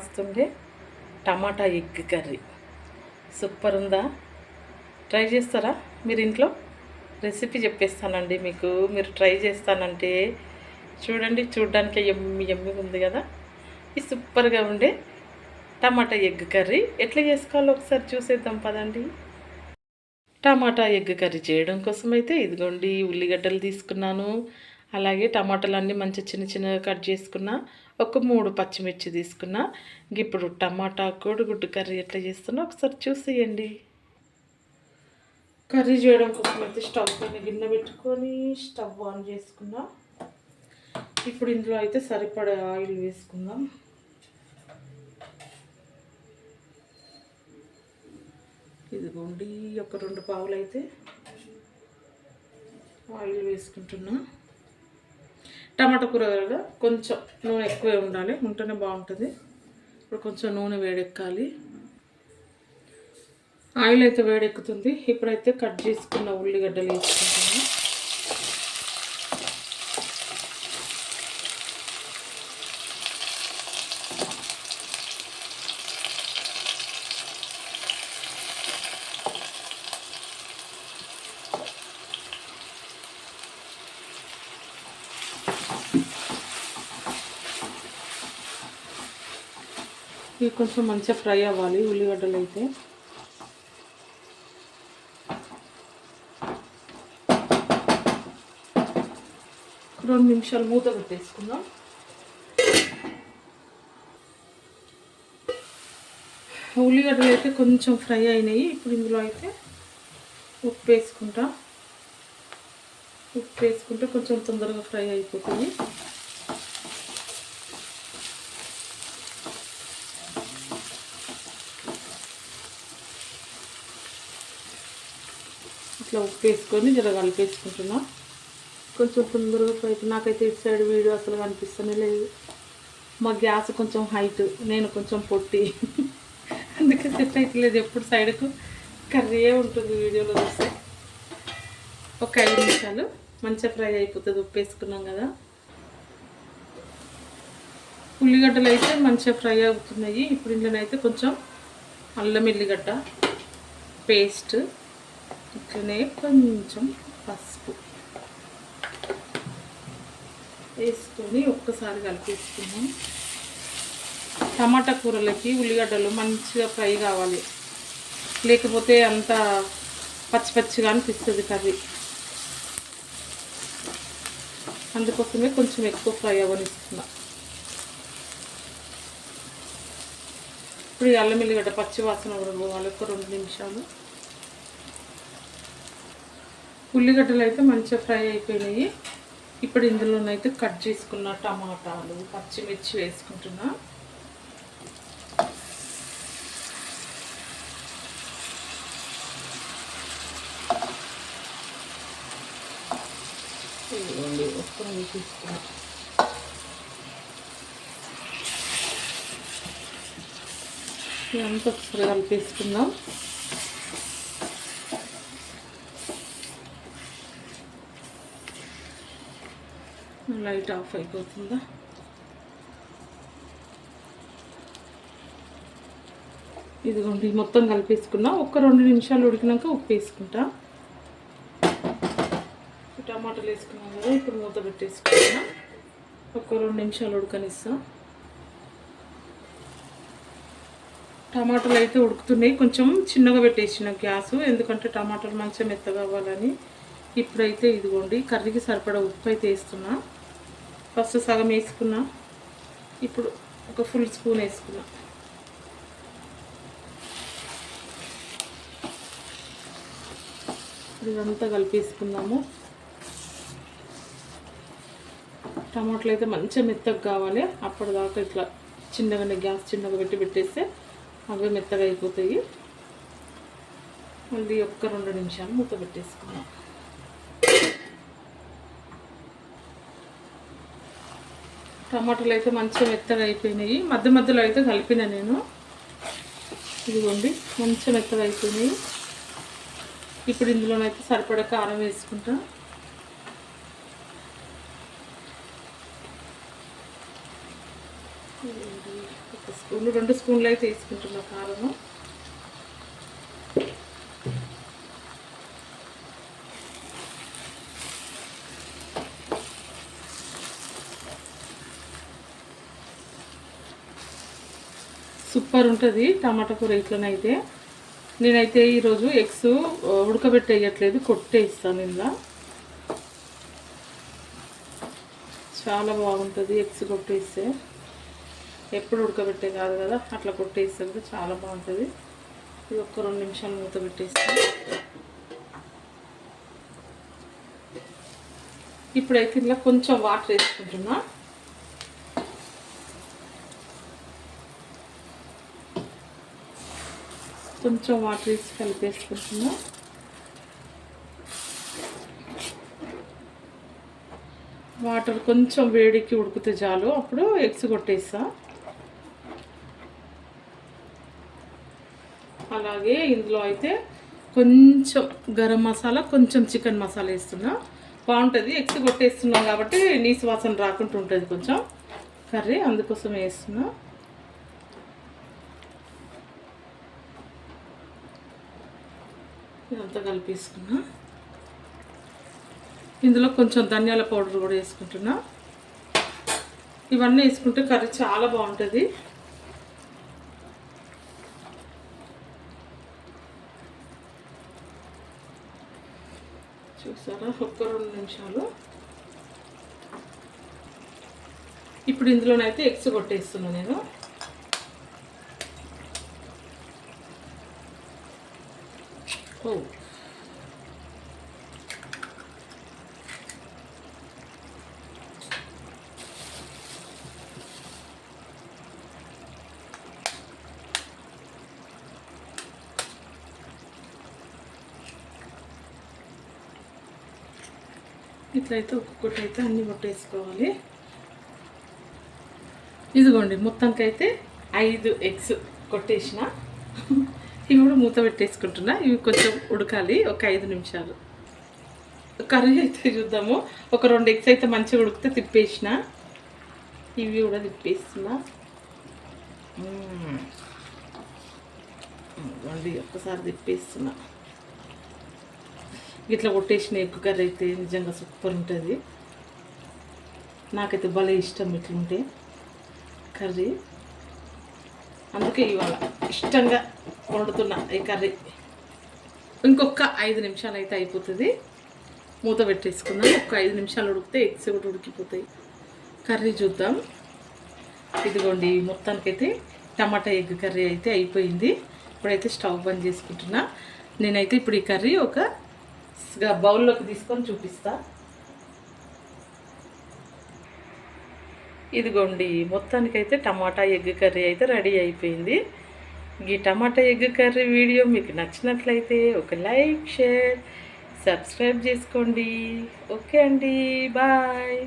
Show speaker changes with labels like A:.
A: మస్తుండే tomato egg curry. Super ఉందా? Try చేస్తారా మీరు ఇంట్లో? రెసిపీ చెప్పేస్తానండి మీకు. మీరు ట్రై చేస్తానంటే చూడండి చూడడానికి ఎమ్మి ఎమ్మి ఉంది కదా. ఇది సూపర్గా ఉండే టమాటా ఎగ్ కర్రీ. ఎట్లా చేసుకోవాలో ఒకసారి చూసేద్దాం పదండి. టమాటా ఎగ్ కర్రీ చేయడం కోసం అయితే ఇదిగోండి ఉల్లిగడ్డలు తీసుకున్నాను. అలాగే టమాటాలన్నీ మంచి చిన్న చిన్నగా కట్ చేసుకున్నా. ఒక మూడు పచ్చిమిర్చి తీసుకున్నా. ఇప్పుడు టమాటా కోడిగుడ్డు కర్రీ ఎట్లా చేస్తున్నా ఒకసారి చూసేయండి. కర్రీ చేయడం కోసం అయితే స్టవ్ పైన గిన్నె పెట్టుకొని స్టవ్ ఆన్ చేసుకున్నా. ఇప్పుడు ఇందులో అయితే సరిపడే ఆయిల్ వేసుకుందాం. ఇదిగోండి ఒక రెండు పావులు అయితే ఆయిల్ వేసుకుంటున్నా. టమాటా కూర కదా కొంచెం నూనె ఎక్కువే ఉండాలి. ఉంటేనే బాగుంటుంది. ఇప్పుడు కొంచెం నూనె వేడెక్కాలి. ఆయిల్ అయితే వేడెక్కుతుంది. ఇప్పుడైతే కట్ చేసుకున్న ఉల్లిగడ్డలు వేసుకుంటాను ఇవి కొంచెం మంచిగా ఫ్రై అవ్వాలి ఉల్లిగడ్డలు అయితే. రెండు నిమిషాలు మూత పెట్టేసుకుందాం. ఉల్లిగడ్డలు అయితే కొంచెం ఫ్రై అయినాయి ఇప్పుడు ఇందులో అయితే ఉప్పు వేసుకుంటా. ఉప్పు వేసుకుంటే కొంచెం తొందరగా ఫ్రై అయిపోతుంది. ఇట్లా ఉప్పు వేసుకొని జర కలిపేసుకుంటున్నా. కొంచెం తొందరగా ఫ్రై నాకైతే ఇటు సైడ్ వీడియో అసలు కనిపిస్తూనే లేదు. మా గ్యాస్ కొంచెం హైట్ నేను కొంచెం పొట్టి. అందుకే సెట్ అవుతలేదు ఎప్పుడు సైడ్కు. కర్రీయే ఉంటుంది వీడియోలో చూస్తే. ఒక ఐదు నిమిషాలు. మంచిగా ఫ్రై అయిపోతుంది ఉప్పు వేసుకున్నాం కదా. ఉల్లిగడ్డలు అయితే మంచిగా ఫ్రై అవుతున్నాయి. ఇప్పుడు ఇందులోనైతే కొంచెం అల్లం ఎల్లిగడ్డ పేస్ట్ ఇట్లనే కొంచెం పసుపు వేసుకొని ఒక్కసారి కలిపేసుకున్నాం టమాటా కూరలకి ఉల్లిగడ్డలు మంచిగా ఫ్రై కావాలి. లేకపోతే అంత పచ్చి పచ్చిగా అనిపిస్తుంది కర్రీ. అందుకోసమే కొంచెం ఎక్కువ ఫ్రై అవ్వనిస్తున్నా. ఇప్పుడు అల్లం ఎల్లిగడ్డ పచ్చి వాసన కూడా పోవాలి ఒక రెండు నిమిషాలు. ఉల్లిగడ్డలు అయితే మంచిగా ఫ్రై అయిపోయినాయి. ఇప్పుడు ఇందులోనైతే కట్ చేసుకున్న టమాటాలు పచ్చిమిర్చి వేసుకుంటున్నా. ఇదిగోండి ఒక్క ఇదంతా ఒకసారి కలిపేసుకుందాం. లైట్ ఆఫ్ అయిపోతుందా? ఇదిగోండి మొత్తం కలిపేసుకున్నా. ఒక్క రెండు నిమిషాలు ఉడికినాక ఉప్పు వేసుకుంటా టమాటాలు వేసుకున్నాం కదా ఇప్పుడు మూత పెట్టేసుకున్నా ఒక రెండు నిమిషాలు ఉడకనిస్తా. టమాటాలు అయితే ఉడుకుతున్నాయి. కొంచెం చిన్నగా పెట్టేసిన గ్యాస్ ఎందుకంటే టమాటాలు మంచిగా మెత్తగా అవ్వాలని. ఇప్పుడైతే ఇదిగోండి కర్రీకి సరిపడా ఉప్పు అయితే వేస్తున్నా. ఫస్ట్ సగం వేసుకున్నా. ఇప్పుడు ఒక ఫుల్ స్పూన్ వేసుకున్నా. ఇదంతా కలిపేసుకుందాము. టమాటాలు అయితే మంచిగా మెత్తగా కావాలి. అప్పటిదాకా ఇట్లా చిన్నగానే గ్యాస్ చిన్నగా పెట్టి పెట్టేస్తే అవి మెత్తగా అయిపోతాయి. మళ్ళీ ఒక్క రెండు నిమిషాలు మూత పెట్టేసుకున్నాం టమాటాలు అయితే మంచిగా మెత్తగా అయిపోయినాయి. మధ్య మధ్యలో అయితే కలిపిన నేను. ఇదిగోండి మంచిగా మెత్తగా అయిపోయినాయి. ఇప్పుడు ఇందులోనైతే సరిపడా కారం వేసుకుంటాను ఒక రెండు రెండు స్పూన్లు అయితే వేసుకుంటున్నా కారము. సూపర్ ఉంటుంది టమాటా కూర ఇట్లనైతే నేనైతే ఈరోజు ఎగ్స్ ఉడకబెట్టేయట్లేదు కొట్టేస్తాను ఇందులో. చాలా బాగుంటుంది ఎగ్స్ కొట్టేస్తే. ఎప్పుడు ఉడకబెట్టే కాదు కదా అట్లా కొట్టేస్తే చాలా బాగుంటుంది. ఇది ఒక్క రెండు నిమిషాలు మూత పెట్టేస్తాం ఇప్పుడైతే ఇందులో కొంచెం వాటర్ వేసుకుంటున్నా. కొంచెం వాటర్ వేసి కలిపేసుకుంటున్నా. వాటర్ కొంచెం వేడికి ఉడికితే చాలు. అప్పుడు ఎగ్స్ కొట్టేస్తాను అలాగే ఇందులో అయితే కొంచెం గరం మసాలా కొంచెం చికెన్ మసాలా వేస్తున్నా. బాగుంటుంది. ఎగ్స్ కొట్టేస్తున్నాం కాబట్టి నీసు వాసన రాకుండా ఉంటుంది కొంచెం. కర్రీ అందుకోసం వేస్తున్నా. ఇదంతా కలిపేసుకున్నా. ఇందులో కొంచెం ధనియాల పౌడర్ కూడా వేసుకుంటున్నా. ఇవన్నీ వేసుకుంటే కర్రీ చాలా బాగుంటుంది. చూసారా? ఒక్క రెండు నిమిషాలు. ఇప్పుడు ఇందులోనైతే ఎగ్స్ కొట్టేస్తున్నా నేను. ఓ. ఇట్లయితే ఒక్కొక్కటి అయితే అన్నీ కొట్టేసుకోవాలి ఇదిగోండి మొత్తానికైతే ఐదు ఎగ్స్ కొట్టేసిన. ఇవి కూడా మూత పెట్టేసుకుంటున్నా. ఇవి కొంచెం ఉడకాలి ఒక ఐదు నిమిషాలు. కర్రీ అయితే చూద్దాము. ఒక రెండు ఎగ్స్ అయితే మంచిగా ఉడికితే తిప్పేసిన. ఇవి కూడా తిప్పేస్తున్నా వండి ఒక్కసారి తిప్పేస్తున్నా ఇట్లా కొట్టేసిన ఎగ్ కర్రీ అయితే నిజంగా సూపర్ ఉంటుంది. నాకైతే భలే ఇష్టం ఇట్లుంటే కర్రీ. అందుకే ఇవాళ ఇష్టంగా వండుతున్నా ఈ కర్రీ. ఇంకొక ఐదు నిమిషాలు అయితే అయిపోతుంది. మూత పెట్టేసుకుందాం ఒక ఐదు నిమిషాలు ఉడికితే ఎగ్స్ కూడా ఉడికిపోతాయి. కర్రీ చూద్దాం. ఇదిగోండి మొత్తానికైతే టమాటా ఎగ్ కర్రీ అయితే అయిపోయింది. ఇప్పుడైతే స్టవ్ బంద్ చేసుకుంటున్నా. నేనైతే ఇప్పుడు ఈ కర్రీ ఒక బౌల్లోకి తీసుకొని చూపిస్తా. ఇదిగోండి మొత్తానికైతే టమాటా ఎగ్ కర్రీ అయితే రెడీ అయిపోయింది. ఈ టమాటా ఎగ్ కర్రీ వీడియో మీకు నచ్చినట్లయితే ఒక లైక్ షేర్ సబ్స్క్రైబ్ చేసుకోండి. ఓకే అండి బాయ్.